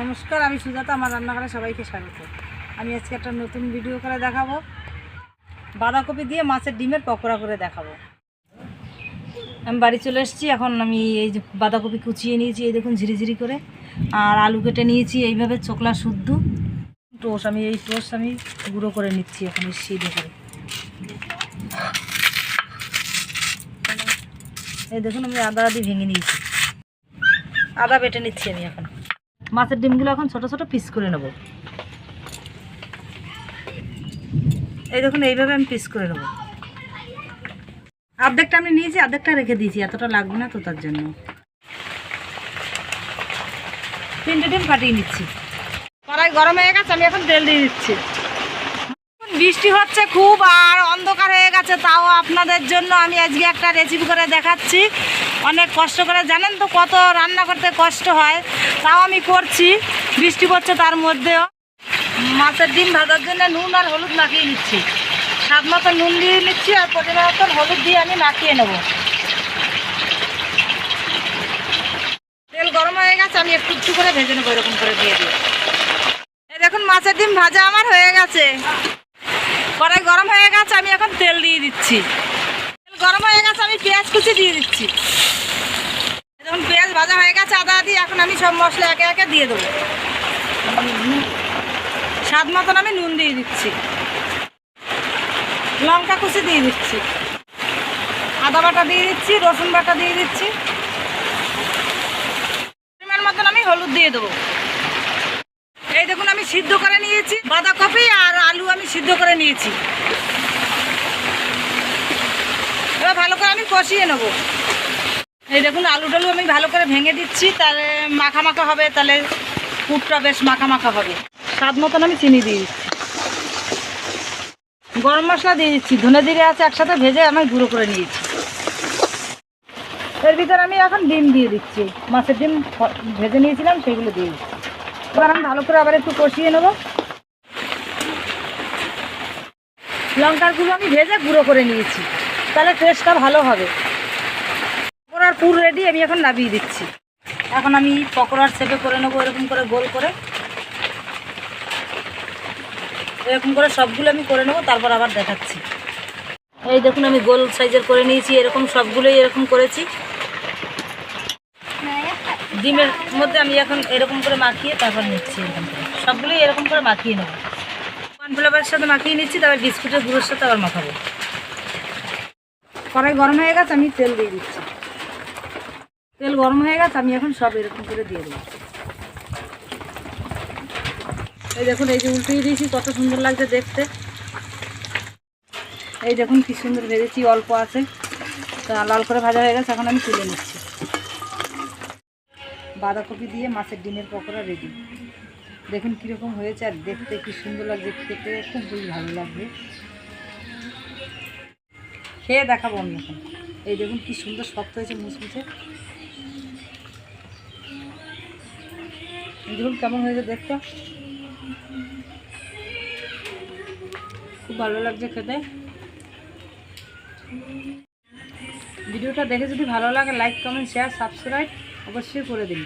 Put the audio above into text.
নমস্কার, আমি সুজাতা, আমার রান্নাঘরে সবাইকে স্বাগত। আমি আজকে একটা নতুন ভিডিও করে দেখাবো। বাঁধাকপি দিয়ে মাছের ডিমের পকোড়া করে দেখাবো। আমি বাড়ি চলে এসেছি, এখন আমি এই যে বাঁধাকপি কুচিয়ে নিয়েছি, এই দেখুন ঝিরিঝিরি করে। আর আলু কেটে নিয়েছি, এইভাবে চোকলা শুদ্ধ। টোস আমি, এই টোস আমি গুঁড়ো করে নিচ্ছি এখন সিদ্ধ করে। এই দেখুন, আমি আদা আদি ভেঙে নিয়েছি। আদা বেটে নিচ্ছি আমি এখন। মাছের ডিমগুলো এখন ছোট ছোট পিস করে নেব। এই দেখুন, এইভাবে আমি পিস করে নেব। অর্ধেকটা আমি নিয়েছি অর্ধেকটা রেখে দিয়েছি। এতটা লাগবে না তো তার জন্য। তিনটে ডিম ফাটিয়ে নিচ্ছি। কড়াই গরম হয়ে গেছে, আমি এখন তেল দিয়ে দিচ্ছি। বৃষ্টি হচ্ছে খুব আর অন্ধকার হয়ে গেছে, তাও আপনাদের জন্য আমি আজকে একটা রেসিপি করে দেখাচ্ছি। অনেক কষ্ট করে জানেন তো কত রান্না করতে কষ্ট হয়, তাও আমি করছি, বৃষ্টি পড়ছে তার মধ্যেও। মাছের ডিম ভাজার জন্য নুন আর হলুদ মাখিয়ে নিচ্ছি। স্বাদ মতো নুন দিয়ে নিচ্ছি আর পরিমাণ মতন হলুদ দিয়ে আমি মাখিয়ে নেব। তেল গরম হয়ে গেছে, আমি একটু একটু করে ভেজে নেব, এরকম করে দিয়ে দিই। দেখুন, মাছের ডিম ভাজা আমার হয়ে গেছে। কড়াই গরম হয়ে গেছে, আমি এখন তেল দিয়ে দিচ্ছি। তেল গরম হয়ে গেছে, আমি পেঁয়াজ কুচি দিয়ে দিচ্ছি। যখন পেঁয়াজ ভাজা হয়ে গেছে, আদা দিয়ে এখন আমি সব মশলা একে একে দিয়ে দেবো। স্বাদ মতন আমি নুন দিয়ে দিচ্ছি। লঙ্কা কুচি দিয়ে দিচ্ছি। আদা বাটা দিয়ে দিচ্ছি, রসুন বাটা দিয়ে দিচ্ছি। পরিমাণ মতন আমি হলুদ দিয়ে দেবো। সিদ্ধ করে নিয়েছি, বাঁধাকপি আর আলু আমি সিদ্ধ করে নিয়েছি। এবার ভালো করে আমি কষিয়ে নেব। এই দেখুন, আলু টালু আমি ভালো করে ভেঙে দিচ্ছি, তাহলে মাখা মাখা হবে, তাহলে পুরটা বেশ মাখা মাখা হবে। স্বাদ মতন আমি চিনি দিয়ে দিচ্ছি। গরম মশলা দিয়ে দিচ্ছি, ধনে জিরে আছে একসাথে ভেজে আমি গুঁড়ো করে নিয়েছি। এর ভিতরে আমি এখন ডিম দিয়ে দিচ্ছি। মাছের ডিম ভেজে নিয়েছিলাম, সেগুলো দিয়ে দিচ্ছি। এবার আমি ভালো করে আবার একটু কষিয়ে নেব। লঙ্কার গুঁড়ো আমি ভেজে গুঁড়ো করে নিয়েছি। তাহলে টেস্টটা ভালো হবে। পকোড়ার পুর রেডি আমি এখন নামিয়ে দিচ্ছি। এখন আমি পকোড়ার শেপে করে নেব এরকম করে গোল করে। এরকম করে সবগুলো আমি করে নেব, তারপর আবার দেখাচ্ছি। এই দেখুন, আমি গোল সাইজের করে নিয়েছি, এরকম সবগুলোই এরকম করেছি। ডিমের মধ্যে আমি এখন এরকম করে মাখিয়ে তারপর নিচ্ছি এরকম করে। সবগুলোই এরকম করে মাখিয়ে নেব। কর্নফ্লাওয়ারের সাথে মাখিয়ে নিচ্ছি, তারপর বিস্কুটের গুঁড়োর সাথে আবার মাখাবো। কড়াই গরম হয়ে গেছে, আমি তেল দিয়ে দিচ্ছি। তেল গরম হয়ে গেছে, আমি এখন সব এরকম করে দিয়ে দেবো। এই দেখুন, এই যে উল্টিয়ে দিয়েছি, কত সুন্দর লাগছে দেখতে। এই দেখুন, কি সুন্দর ভেজেছি, অল্প আছে। তা লাল করে ভাজা হয়ে গেছে, এখন আমি তুলে নিচ্ছি। বাঁধাকপি দিয়ে মাছের ডিমের পকোড়া রেডি দেখুন কীরকম হয়েছে আর দেখতে কি সুন্দর লাগছে, খেতে খুব ভালো লাগবে। খেয়ে দেখাবো এখন এই দেখুন কি সুন্দর শক্ত হয়েছে মুচমুচে। দেখুন কেমন হয়েছে দেখতে। খুব ভালো লাগছে খেতে। ভিডিওটা দেখে যদি ভালো লাগে লাইক কমেন্ট শেয়ার সাবস্ক্রাইব অবশ্যই করে দিন।